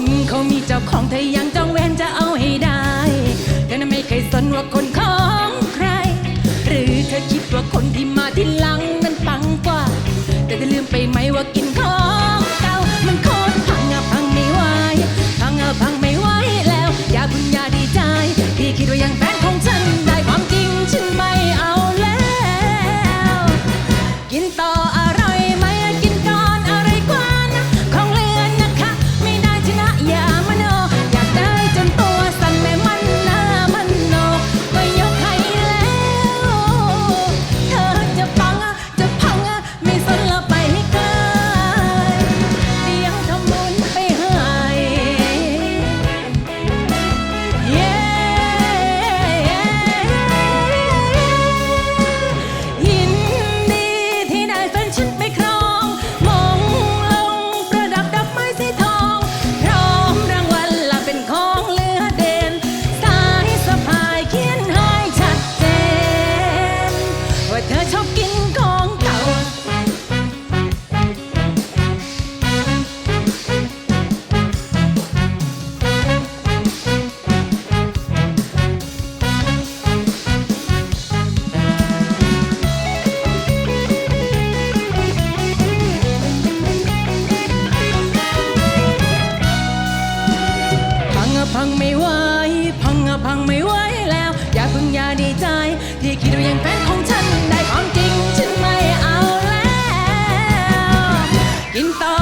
คนเขามีเจ้าของเธอยังจ้องแวนจะเอาให้ได้เธอน่ไม่เคยสนว่าคนของใคร หรือเธอคิดว่าคนที่มาที่หลังนั้นปังกว่า แต่เธอลืมไปไหมว่ากิน อย่าดีใจที่คิดว่ายังแฟนของฉันได้ความจริงฉันไม่เอาแล้ว กินต่อ